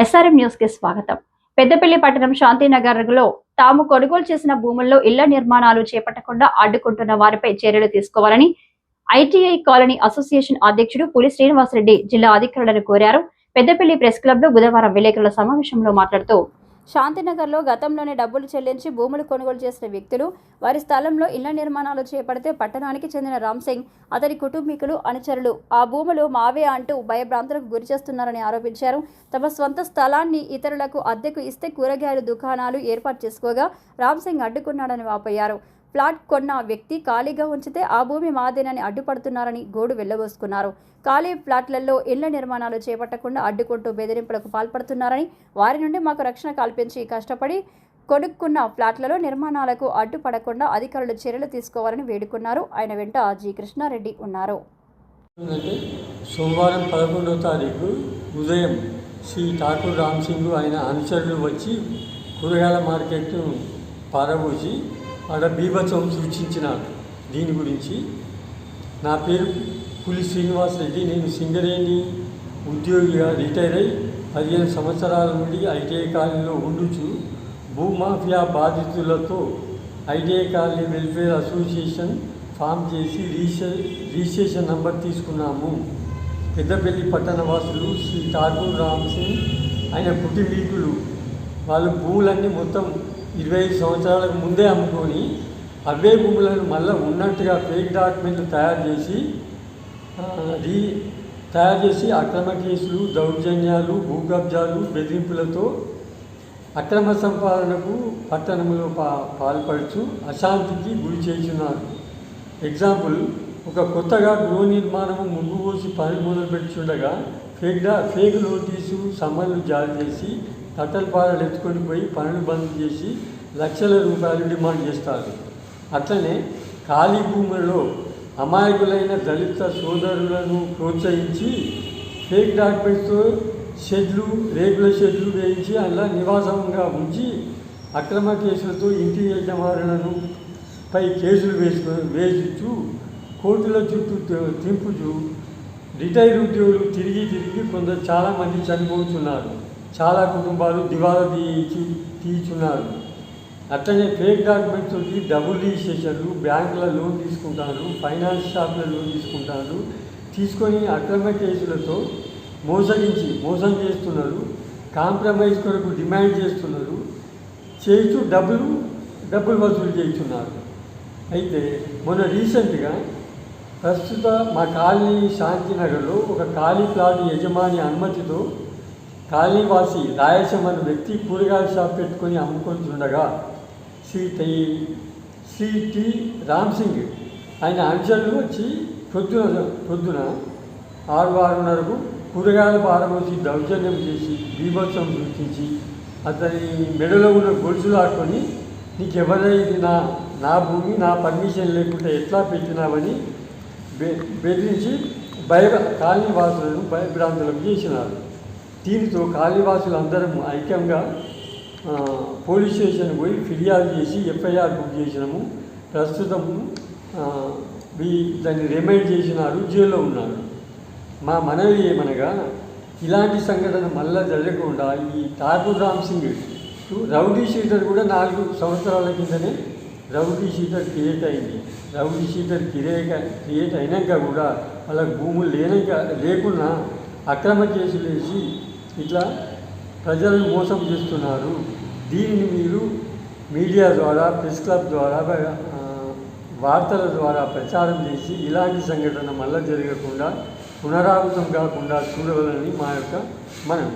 SRM న్యూస్కి స్వాగతం. పెద్దపల్లి పట్టణం శాంతినగర్లో తాము కొనుగోలు చేసిన భూముల్లో ఇళ్ళ నిర్మాణాలు చేపట్టకుండా అడ్డుకుంటున్న వారిపై చర్యలు తీసుకోవాలని ఐటీఐ కాలనీ అసోసియేషన్ అధ్యక్షుడు పులి శ్రీనివాసరెడ్డి జిల్లా అధికారులను కోరారు. పెద్దపల్లి ప్రెస్ క్లబ్లో బుధవారం విలేకరుల సమావేశంలో మాట్లాడుతూ శాంతినగర్లో గతంలోనే డబ్బులు చెల్లించి భూములు కొనుగోలు చేసిన వ్యక్తులు వారి స్థలంలో ఇళ్ళ నిర్మాణాలు చేపడితే పట్టణానికి చెందిన రామ్ సింగ్ అతని కుటుంబీకులు అనుచరులు. ఆ భూములు మావే అంటూ భయభ్రాంతులకు గురి చేస్తున్నారని ఆరోపించారు. తమ స్వంత స్థలాన్ని ఇతరులకు అద్దెకు ఇస్తే కూరగాయల దుకాణాలు ఏర్పాటు చేసుకోగా రామ్ సింగ్ అడ్డుకున్నాడని వాపోయారు. ఫ్లాట్ కొన్న వ్యక్తి ఖాళీగా ఉంచితే ఆ భూమి మాదేనని అడ్డుపడుతున్నారని గోడు వెళ్ళబోసుకున్నారు ఖాళీ ఫ్లాట్లలో ఇళ్ళ నిర్మాణాలు చేపట్టకుండా అడ్డుకుంటూ బెదిరింపులకు పాల్పడుతున్నారని వారి నుండి మాకు రక్షణ కల్పించి కష్టపడి కొనుక్కున్న ఫ్లాట్లలో నిర్మాణాలకు అడ్డుపడకుండా అధికారులు చర్యలు తీసుకోవాలని వేడుకున్నారు. ఆయన వెంట జి. కృష్ణారెడ్డి ఉన్నారు. సోమవారం పదకొండవ తారీఖు ఉదయం శ్రీ ఠాకూర్ రామ్ సింగ్ ఆయన అనుచరులు వచ్చి కూరగాయల మార్కెట్ను పారబూసి ఆడ బీభత్సం సూచించిన దీని గురించి. నా పేరు పులి శ్రీనివాస్ రెడ్డి. నేను సింగరేణి ఉద్యోగిగా రిటైర్ అయి పదిహేను సంవత్సరాల నుండి ఐటీఐ కాలనీలో ఉండుచు భూమాఫియా బాధితులతో ITI colony welfare association form చేసి రిజిస్ట్రే రిజిస్ట్రేషన్ నంబర్ తీసుకున్నాము. పెద్దపల్లి పట్టణ వాసులు శ్రీ ఠాకూర్ రామ్ సింగ్ ఆయన కుటుంబీకులు. వాళ్ళు భూములన్నీ మొత్తం ఇరవై ఐదు సంవత్సరాలకు ముందే అమ్ముకొని అవే భూములను మళ్ళీ ఉన్నట్టుగా ఫేక్ డాక్యుమెంట్లు తయారు చేసి రీ తయారు చేసి అక్రమ కేసులు దౌర్జన్యాలు భూ కబ్జాలు బెదిరింపులతో అక్రమ సంపాదనకు పట్టణంలో పా పాల్పడుచు అశాంతికి గురి చేస్తున్నారు. ఎగ్జాంపుల్ ఒక కొత్తగా గృహ నిర్మాణము ముగ్గు పోసి పనులు మొదలుపెట్టుచుండగా ఫేక్ ఫేక్ నోటీసు సమన్లు జారీ చేసి తట్టలపారలు ఎత్తుకొని పోయి పనులు బంద్ చేసి లక్షల రూపాయలు డిమాండ్ చేస్తారు. అట్లనే ఖాళీ భూములలో అమాయకులైన దళిత సోదరులను ప్రోత్సహించి ఫేక్ డాక్యుమెంట్స్తో షెడ్లు రేకుల షెడ్లు వేయించి అలా నివాసంగా ఉంచి అక్రమ కేసులతో ఇంటి యజమానులను పై కేసులు వేసుకు వేయించు కోర్టుల చుట్టూ తింపుచు రిటైర్ ఉద్యోగులు తిరిగి తిరిగి కొందరు చాలామంది చనిపోతున్నారు. చాలా కుటుంబాలు దివాలా తీయించి తీయుచున్నారు అట్లనే ఫేక్ డాక్యుమెంట్స్ తోటి డబుల్ రిజిస్ట్రేషన్లు బ్యాంకుల లోన్ తీసుకుంటారు ఫైనాన్స్ షాప్ల లోన్ తీసుకుంటారు. తీసుకొని అక్రమ కేసులతో మోసగించి మోసం చేస్తున్నారు. కాంప్రమైజ్ కొరకు డిమాండ్ చేస్తున్నారు. చేస్తూ డబ్బులు డబ్బులు వసూలు చేస్తున్నారు. అయితే మొన్న రీసెంట్గా ప్రస్తుత మా కాలనీ శాంతినగర్లో ఒక ఖాళీ ప్లాట్ యజమాని అనుమతితో కాలనీవాసి రాయసం అనే వ్యక్తి కూరగాయల షాప్ పెట్టుకొని అమ్ముకొని శ్రీ టి శ్రీ టి రామ్ సింగ్ ఆయన అంశాలు వచ్చి పొద్దున పొద్దున ఆరు ఆరున్నరకు కూరగాయల పారబోసి దౌర్జన్యం చేసి బీభత్సం సృష్టించి అతని మెడలో ఉన్న గొలుసు ఆడుకొని నీకు ఎవరైనా నా నా భూమి నా పర్మిషన్ లేకుండా ఎట్లా పెట్టినావని బె బెదిరించి భయ కాలనీ వాసులను భయభ్రాంతులకు చేసినారు. దీనితో కాళీవాసులు అందరం ఐక్యంగా పోలీస్ స్టేషన్ పోయి ఫిర్యాదు చేసి ఎఫ్ఐఆర్ బుక్ చేసినాము. ప్రస్తుతం దాన్ని రిమైండ్ చేసినారు జైల్లో ఉన్నారు. మా మనవి ఏమనగా ఇలాంటి సంఘటన మళ్ళా జరగకుండా ఈ ఠాకూర్ రామ్ సింగ్ రౌడీ షీటర్ కూడా నాలుగు సంవత్సరాల కిందనే రౌడీ షీటర్ క్రియేట్ అయింది. రౌడీ షీటర్ క్రియేట్ క్రియేట్ అయినాక కూడా వాళ్ళకి భూములు లేనాక లేకున్నా అక్రమ కేసులు వేసి ఇట్లా ప్రజలను మోసం చేస్తున్నారు. దీనిని మీరు మీడియా ద్వారా ప్రెస్ క్లబ్ ద్వారా వార్తల ద్వారా ప్రచారం చేసి ఇలాంటి సంఘటన మళ్ళా జరగకుండా పునరావృతం కాకుండా చూడవాలని మా యొక్క మనం